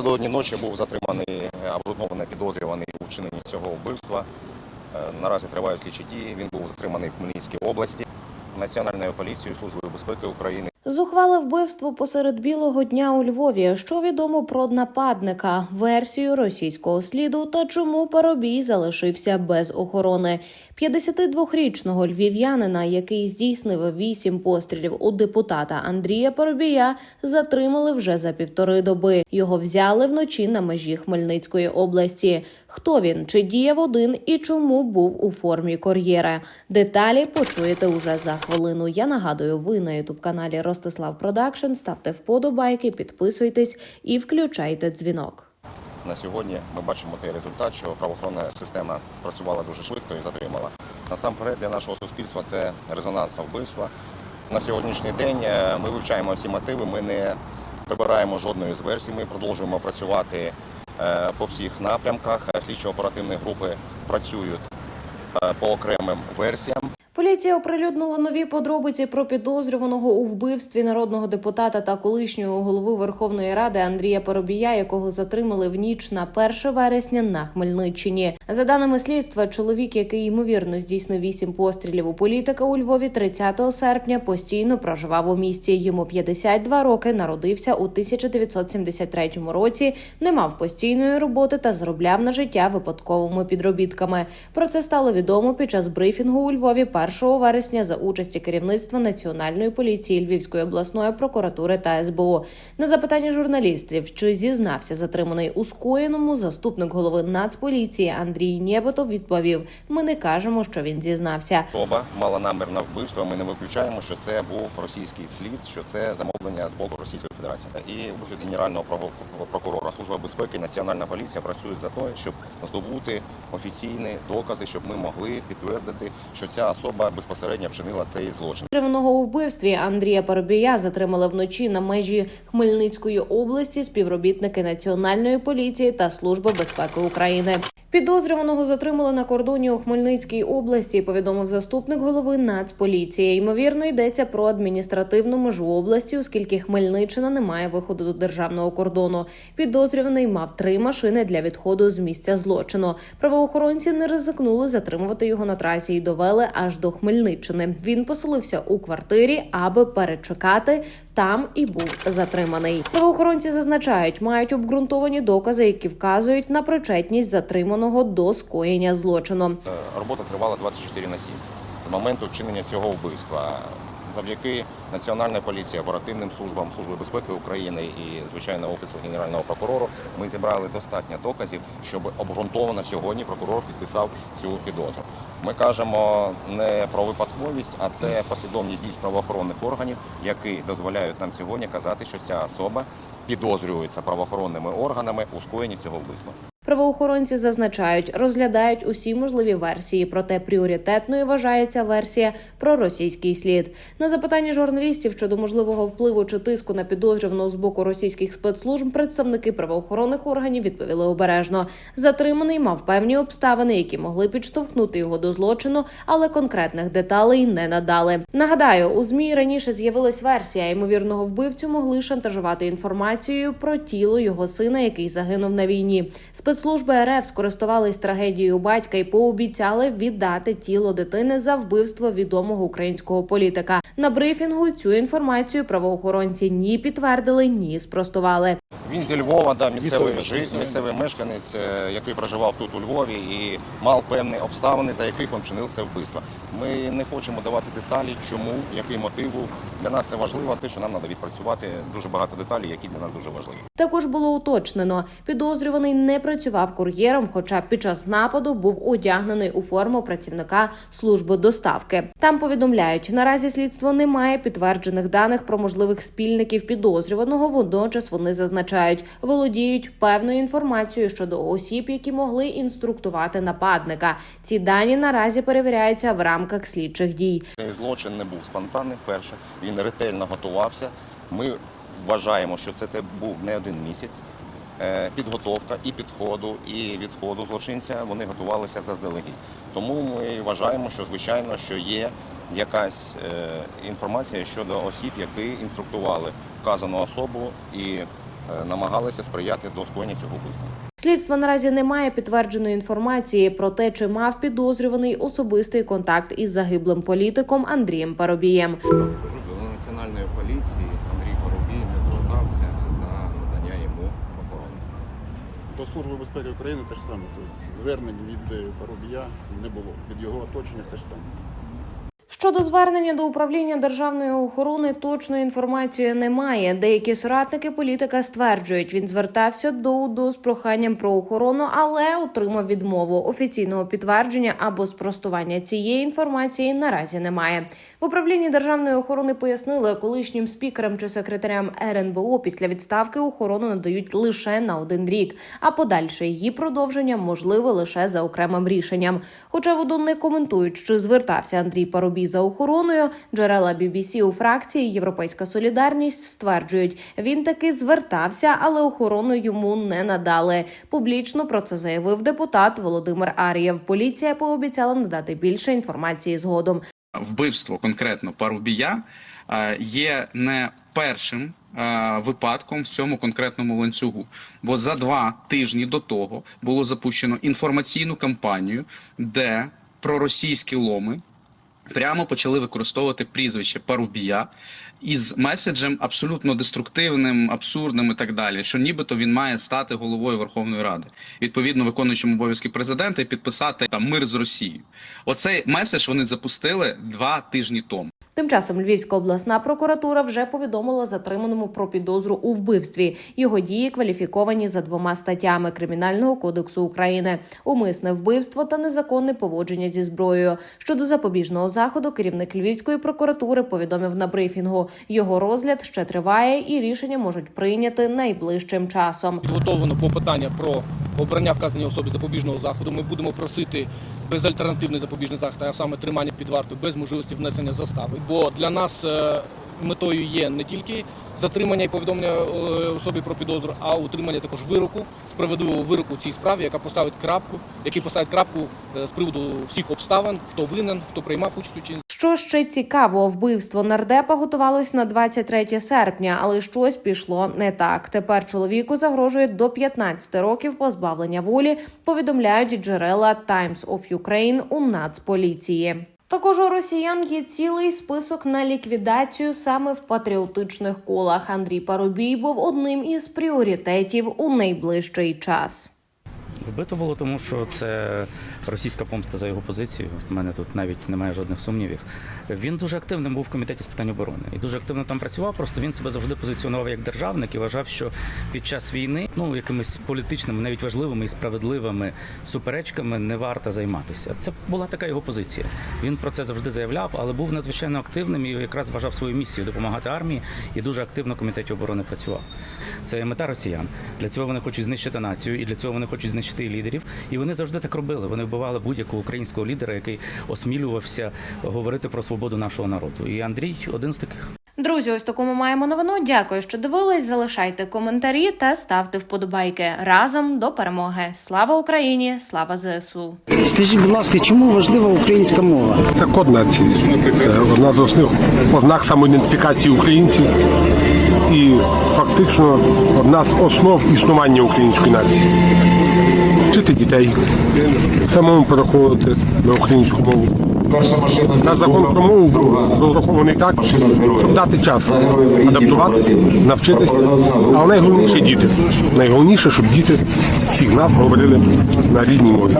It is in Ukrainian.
Напередодні ночі був затриманий е, обґрунтований підозрюваний у вчиненні цього вбивства. Е, Наразі тривають слідчі дії. Він був затриманий в Хмельницькій області Національною поліцією Службою безпеки України. Зухвале вбивство посеред білого дня у Львові. Що відомо про нападника, версію російського сліду та чому Парубій залишився без охорони. 52-річного львів'янина, який здійснив вісім пострілів у депутата Андрія Парубія, затримали вже за півтори доби. Його взяли вночі на межі Хмельницької області. Хто він, чи діяв один і чому був у формі кур'єра? Деталі почуєте уже за хвилину. Я нагадую, ви на ютуб каналі Ростислав Продакшн. Ставте вподобайки, підписуйтесь і включайте дзвінок. На сьогодні ми бачимо той результат, що правоохоронна система спрацювала дуже швидко і затримала. Насамперед для нашого суспільства це резонансне вбивство. На сьогоднішній день е, ми вивчаємо ці мотиви. Ми не прибираємо жодної з версій. Ми продовжуємо працювати е, по всіх напрямках. Слідчо-оперативні групи працюють е, по окремим версіям. Поліція оприлюднила нові подробиці про підозрюваного у вбивстві народного депутата та колишнього голови Верховної Ради Андрія Поробія, якого затримали в ніч на 1 вересня на Хмельниччині. За даними слідства, чоловік, який ймовірно здійснив вісім пострілів у політика у Львові 30 серпня, постійно проживав у місті. Йому 52 роки, народився у 1973 році, не мав постійної роботи та заробляв на життя випадковими підробітками. Про це стало відомо під час брифінгу у Львові 1 вересня за участі керівництва Національної поліції Львівської обласної прокуратури та СБУ. На запитання журналістів, чи зізнався затриманий у скоєному, заступник голови Нацполіції Андрій Нєботов відповів: Ми не кажемо, що він зізнався. Особа мала намір на вбивство. Ми не виключаємо, що це був російський слід, що це замовлення з боку Російської Федерації. І офіс генерального прокурора Служба безпеки, Національна поліція працюють за те, щоб здобути офіційні докази, щоб ми могли підтвердити, що ця особа безпосередньо вчинила цей злочин. Підозрюваного у вбивстві Андрія Парубія затримали вночі на межі Хмельницької області співробітники Національної поліції та Служби безпеки України. Підозрюваного затримали на кордоні у Хмельницькій області. Повідомив заступник голови Нацполіції. Ймовірно, йдеться про адміністративну межу області, оскільки Хмельниччина не має виходу до державного кордону. Підозрюваний мав три машини для відходу з місця злочину. Правоохоронці не ризикнули затримувати його на трасі і довели аж до Хмельниччини. Він поселився у квартирі, аби перечекати. Там і був затриманий. Правоохоронці зазначають, мають обґрунтовані докази, які вказують на причетність затриманого до скоєння злочину. Е, Робота тривала 24 на 7 з моменту вчинення цього вбивства. Завдяки Національній поліції, оперативним службам Служби безпеки України і звичайно офісу генерального прокурору ми зібрали достатньо доказів, щоб обґрунтовано сьогодні прокурор підписав цю підозру. Ми кажемо не про випадковість, а це послідовність дій правоохоронних органів, які дозволяють нам сьогодні казати, що ця особа підозрюється правоохоронними органами у скоєнні цього вбивства. Правоохоронці зазначають, розглядають усі можливі версії, проте пріоритетною вважається версія про російський слід. На запитання журналістів щодо можливого впливу чи тиску на підозрюваного з боку російських спецслужб представники правоохоронних органів відповіли обережно. Затриманий мав певні обставини, які могли підштовхнути його до злочину, але конкретних деталей не надали. Нагадаю, у змі раніше з'явилась версія ймовірного вбивцю могли шантажувати інформацією про тіло його сина, який загинув на війні. Спецслужби РФ скористувались трагедією батька і пообіцяли віддати тіло дитини за вбивство відомого українського політика. На брифінгу цю інформацію правоохоронці ні підтвердили, ні спростували. Він зі Львова, да, місцевий Місцевий, житель, місцевий. місцевий мешканець, е, який проживав тут у Львові і мав певні обставини, за яких він вчинив це вбивство. Ми не хочемо давати деталі, чому, який мотив був. Для нас це важливо, те, що нам треба відпрацювати дуже багато деталей, які для нас дуже важливі. Також було уточнено, підозрюваний не працював кур'єром, хоча під час нападу був одягнений у форму працівника служби доставки. Там повідомляють, наразі слідство не має підтверджених даних про можливих спільників підозрюваного. Водночас вони зазначають, володіють певною інформацією щодо осіб, які могли інструктувати нападника. Ці дані наразі перевіряються в рамках слідчих дій. Цей злочин не був спонтанним. Перше він ретельно готувався. Ми вважаємо, що це був не один місяць. Е, Підготовка і підходу, і відходу злочинця вони готувалися заздалегідь. Тому ми вважаємо, що звичайно, що є якась е, інформація щодо осіб, які інструктували вказану особу і намагалися сприяти до скоєння цього вбивства. Слідство наразі не має підтвердженої інформації про те, чи мав підозрюваний особистий контакт із загиблим політиком Андрієм Парубієм. До національної поліції Андрій Поробій не звертався за надання йому охорони. До Служби безпеки України те ж саме. Тобто звернень від Парубія не було. Від його оточення те ж саме. Щодо звернення до управління державної охорони точної інформації немає. Деякі соратники політика стверджують, він звертався до УДО з проханням про охорону, але отримав відмову. Офіційного підтвердження або спростування цієї інформації наразі немає. В управлінні державної охорони пояснили, колишнім спікерам чи секретарям РНБО після відставки охорону надають лише на один рік, а подальше її продовження можливе лише за окремим рішенням. Хоча воду не коментують, чи звертався Андрій Парубій за охороною. Джерела BBC у фракції Європейська Солідарність стверджують, він таки звертався, але охорону йому не надали. Публічно про це заявив депутат Володимир Ар'єв. Поліція пообіцяла надати більше інформації згодом. вбивство конкретно Парубія е, є не першим е, випадком в цьому конкретному ланцюгу. Бо за два тижні до того було запущено інформаційну кампанію, де проросійські ломи прямо почали використовувати прізвище Парубія із меседжем абсолютно деструктивним, абсурдним і так далі, що нібито він має стати головою Верховної Ради, відповідно виконуючим обов'язки президента і підписати там мир з Росією. Оцей меседж вони запустили два тижні тому. Тим часом Львівська обласна прокуратура вже повідомила затриманому про підозру у вбивстві. Його дії кваліфіковані за двома статтями Кримінального кодексу України: умисне вбивство та незаконне поводження зі зброєю. Щодо запобіжного заходу, керівник Львівської прокуратури повідомив на брифінгу. Його розгляд ще триває, і рішення можуть прийняти найближчим часом. підготовлено клопотання про обрання вказаної особи запобіжного заходу. Ми будемо просити безальтернативний запобіжний захід, а саме тримання під вартою без можливості внесення застави. Бо для нас е, метою є не тільки затримання і повідомлення е, особі про підозру, а утримання також вироку, справедливого вироку цій справі, яка поставить крапку, який поставить крапку е, з приводу всіх обставин, хто винен, хто приймав участь чині Що ще цікаво, вбивство нардепа готувалось на 23 серпня, але щось пішло не так. Тепер чоловіку загрожує до 15 років позбавлення волі. Повідомляють джерела Times of Ukraine у Нацполіції. Також у росіян є цілий список на ліквідацію саме в патріотичних колах. Андрій Парубій був одним із пріоритетів у найближчий час. Вбито було тому, що це російська помста за його позицію. У мене тут навіть немає жодних сумнівів. Він дуже активним був в комітеті з питань оборони і дуже активно там працював. Просто він себе завжди позиціонував як державник і вважав, що під час війни ну якимись політичними, навіть важливими і справедливими суперечками не варто займатися. Це була така його позиція. Він про це завжди заявляв, але був надзвичайно активним і якраз вважав свою місію допомагати армії і дуже активно в комітеті оборони працював. Це мета росіян. Для цього вони хочуть знищити націю, і для цього вони хочуть знищити і лідерів. І вони завжди так робили. Вони вбивали будь-якого українського лідера, який осмілювався говорити про свободу нашого народу. І Андрій один з таких. Друзі, ось таку ми маємо новину. Дякую, що дивились. Залишайте коментарі та ставте вподобайки. Разом до перемоги. Слава Україні! Слава ЗСУ! Скажіть, будь ласка, чому важлива українська мова? Це код нації. Це одна з основних ознак самоідентифікації українців і фактично одна з основ існування української нації. Вчити дітей, самому переходити на українську мову. Наш закон про мову розрахований так, щоб дати час адаптуватися, навчитися. Але найголовніше діти. Найголовніше, щоб діти всіх нас говорили на рідній мові.